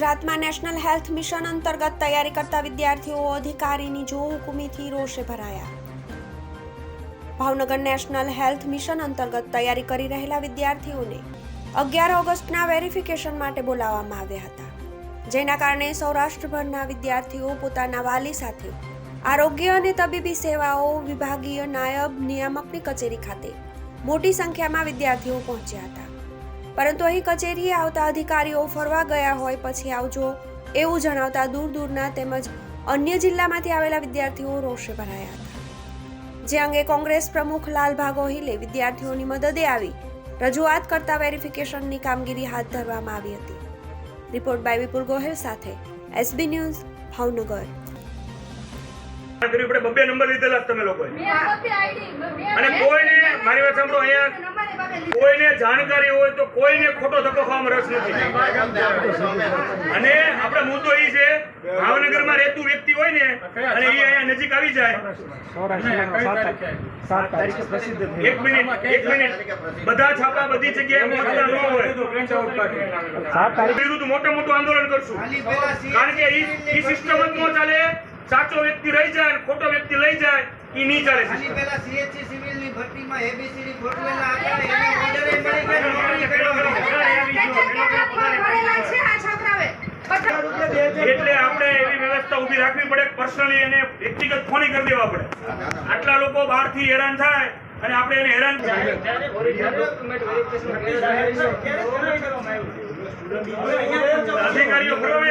ગુજરાતમાં national health mission અંતર્ગત તૈયારી કરતા વિદ્યાર્થીઓ અધિકારીની જો હુકુમીથી રોષે ભરાયા. ભાવનગર નેશનલ હેલ્થ મિશન અંતર્ગત તૈયારી કરી રહેલા વિદ્યાર્થીઓને અગિયાર ઓગસ્ટના વેરિફિકેશન માટે બોલાવવામાં આવ્યા હતા. જેના કારણે સૌરાષ્ટ્રભરના વિદ્યાર્થીઓ પોતાના વાલી સાથે આરોગ્ય અને તબીબી સેવાઓ, વિભાગીય નાયબ નિયામકની કચેરી ખાતે મોટી સંખ્યામાં વિદ્યાર્થીઓ પહોંચ્યા હતા. પરંતુ અહીં કચેરીએ આવતા અધિકારીઓ ફરવા ગયા હોય પછી આવજો એવું જણાવતા દૂર દૂરના તેમજ અન્ય જિલ્લામાંથી આવેલા વિદ્યાર્થીઓ રોષે ભરાયા હતા. જે અંગે કોંગ્રેસ પ્રમુખ લાલભા ગોહિલે વિદ્યાર્થીઓની મદદે આવી રજૂઆત કરતા વેરિફિકેશનની કામગીરી હાથ ધરવામાં આવી હતી. રિપોર્ટ બાય વિપુલ ગોહિલ સાથે એસબી ન્યૂઝ ભાવનગર. બબ્બે નંબર લીધેલા તમે અને અને કોઈને મારી વાત સાંભળો અહીંયા કોઈને જાણકારી હોય તો કોઈને ખોટો ધક્કો ખાવામાં રસ નથી. અને આપણે મુદ્દો એ છે, ભાવનગરમાં રહેતું વ્યક્તિ હોય ને, અને એ અહીંયા નજીક આવી બધા છાપા બધી જગ્યાએ પહોંચતા વિરુદ્ધ મોટું મોટું આંદોલન કરશું. કારણ કે સિસ્ટમ જ ચાલે. સાચો વ્યક્તિ રહી જાય ખોટો વ્યક્તિ લઈ જાય. ઈ નહીં ચાલે આની. પહેલા CHC સિવિલની ભરતીમાં એબીસીડી ગોઠવેલા હતા, એને ઓર્ડર એ મળી ગયો, નોકરી કરવાની. એટલે આપણે એવી વ્યવસ્થા ઊભી રાખવી પડે પર્સનલી એને વ્યક્તિગત ફોન કરી દેવા પડે આટલા લોકો બહારથી હેરાન થાય અને આપણે એને હેરાન અધિકારીઓ ફરવા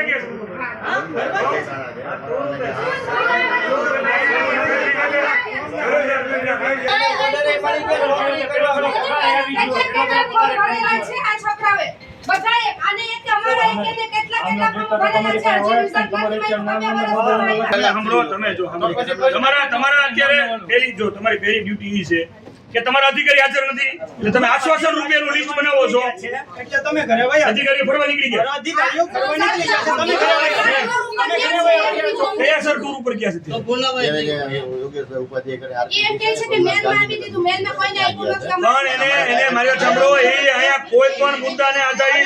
ગયા તમે સાંભળો તમે જો. તમારા તમારા અત્યારે પેલી જો તમારી પેલી ડ્યુટી એ છે કે તમારા અધિકારી હાજર નથી એટલે તમે આશ્વાસન રૂપિયાનું લિસ્ટ બનાવો છો. એટલે તમે ઘરે વયા. અધિકારીઓ ફરવા નીકળી ગયા. અધિકારીઓ ફરવા નીકળી ગયા. તમે ઘરે વયા. ઉપર ગયા છે જ્યારે કે યોગેશભાઈ ઉપાધ્યાય કરે આરતી એમ કહે છે કે મેલમાં આપી દીધું મેલમાં કોઈને આપ્યું નથી. પણ એને એને મારી વાત સાંભળો એ અહીંયા કોઈ પણ મુદ્દાને આધારિત.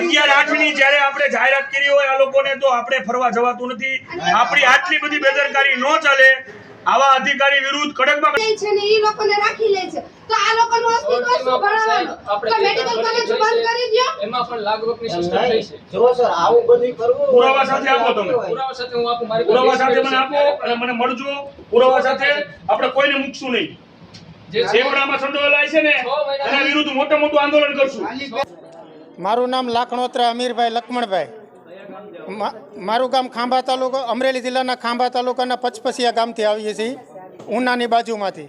અગિયાર આઠની જ્યારે આપણે જાહેરાત કરી હોય આ લોકોને તો આપણે ફરવા જવાતું નથી. આપણી આટલી બધી બેદરકારી ન ચાલે. આવા અધિકારી વિરુદ્ધ કડકમાં કડક લે છે ને એ લોકોને રાખી લે છે. તો આ લોકોનું અસ્તિત્વ શું ભણાવવાનું તો મેડિકલ કોલેજ બંધ કરી દો એમાં પણ લાગવકની સિસ્ટમ થઈ છે. જો સર આવું બધું કરવું પુરાવા સાથે આપો તમે. પુરાવા સાથે હું આપું મારી પુરાવા સાથે મને આપો અને મને મળજો. પુરાવા સાથે આપણે કોઈને મૂકશું નહીં. જે છેવડામાં સંડોવાયેલા છે ને એના વિરુદ્ધ મોટું મોટું આંદોલન કરશું. મારું નામ લાખણોત્રા અમીરભાઈ લક્ષ્મણભાઈ મારું ગામ ખાંભા તાલુકો, અમરેલી જિલ્લાના ખાંભા તાલુકાના પચપસિયા ગામથી આવીએ છીએ, ઉનાની બાજુમાંથી.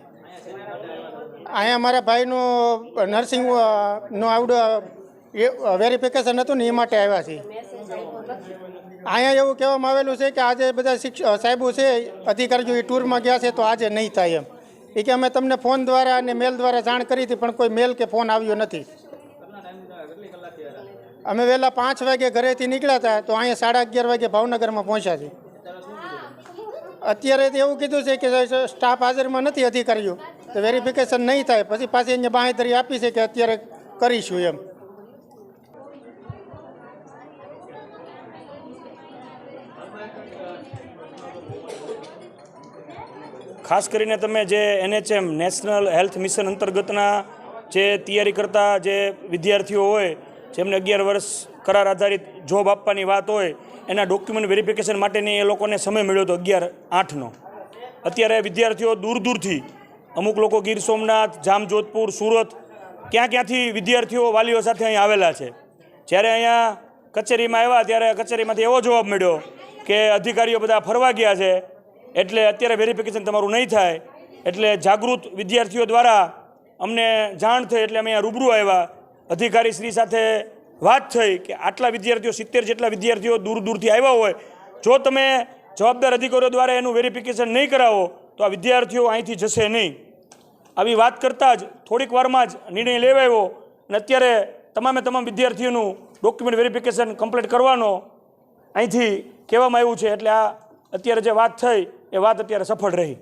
અહીંયા મારા ભાઈનું નર્સિંગનું આવડું વેરિફિકેશન હતું ને એ માટે આવ્યા છીએ. અહીંયા એવું કહેવામાં આવેલું છે કે આજે બધા શિક્ષ સાહેબો છે અધિકારીઓ એ ટૂરમાં ગયા છે તો આજે નહીં થાય એમ. એ કે અમે તમને ફોન દ્વારા અને મેલ દ્વારા જાણ કરી હતી પણ કોઈ મેલ કે ફોન આવ્યો નથી. અમે વહેલા પાંચ વાગે ઘરેથી નીકળ્યા હતા તો અહીંયા સાડા અગિયાર વાગે ભાવનગરમાં પહોંચ્યા છે અત્યારે એવું કીધું છે કે સ્ટાફ હાજરમાં નથી અધિકારીઓ, તો વેરિફિકેશન નહીં થાય. પછી પાછી અહીંયા બાંહેધરી આપી છે કે અત્યારે કરીશું એમ. ખાસ કરીને તમે જે એનએચએમ, નેશનલ હેલ્થ મિશન અંતર્ગતના જે તૈયારી કરતા જે વિદ્યાર્થીઓ હોય જેમને અગિયાર વર્ષ કરાર આધારિત જોબ આપવાની વાત હોય, એના ડોક્યુમેન્ટ વેરિફિકેશન માટેની એ લોકોને સમય મળ્યો હતો અગિયાર આઠનો. અત્યારે વિદ્યાર્થીઓ દૂર દૂરથી, અમુક લોકો ગીર સોમનાથ, જામજોધપુર, સુરત, ક્યાં ક્યાંથી વિદ્યાર્થીઓ વાલીઓ સાથે અહીં આવેલા છે. જ્યારે અહીંયા કચેરીમાં આવ્યા, ત્યારે કચેરીમાંથી એવો જવાબ મળ્યો કે અધિકારીઓ બધા ફરવા ગયા છે, એટલે અત્યારે વેરિફિકેશન તમારું નહીં થાય, એટલે જાગૃત વિદ્યાર્થીઓ દ્વારા અમને જાણ થઈ, એટલે અમે અહીંયા રૂબરૂ આવ્યા. અધિકારી શ્રી સાથે વાત થઈ કે આટલા વિદ્યાર્થીઓ, સિત્તેર જેટલા વિદ્યાર્થીઓ દૂર દૂરથી આવ્યા હોય, જો તમે જવાબદાર અધિકારીઓ દ્વારા એનું વેરિફિકેશન નહીં કરાવો, તો આ વિદ્યાર્થીઓ અહીંથી જશે નહીં. આવી વાત કરતાં જ થોડીક વારમાં જ નિર્ણય લેવાયો અને અત્યારે તમામે તમામ વિદ્યાર્થીઓનું ડોક્યુમેન્ટ વેરિફિકેશન કમ્પ્લીટ કરવાનો અહીંથી કહેવામાં આવ્યું છે. એટલે આ અત્યારે જે વાત થઈ, એ વાત અત્યારે સફળ રહી.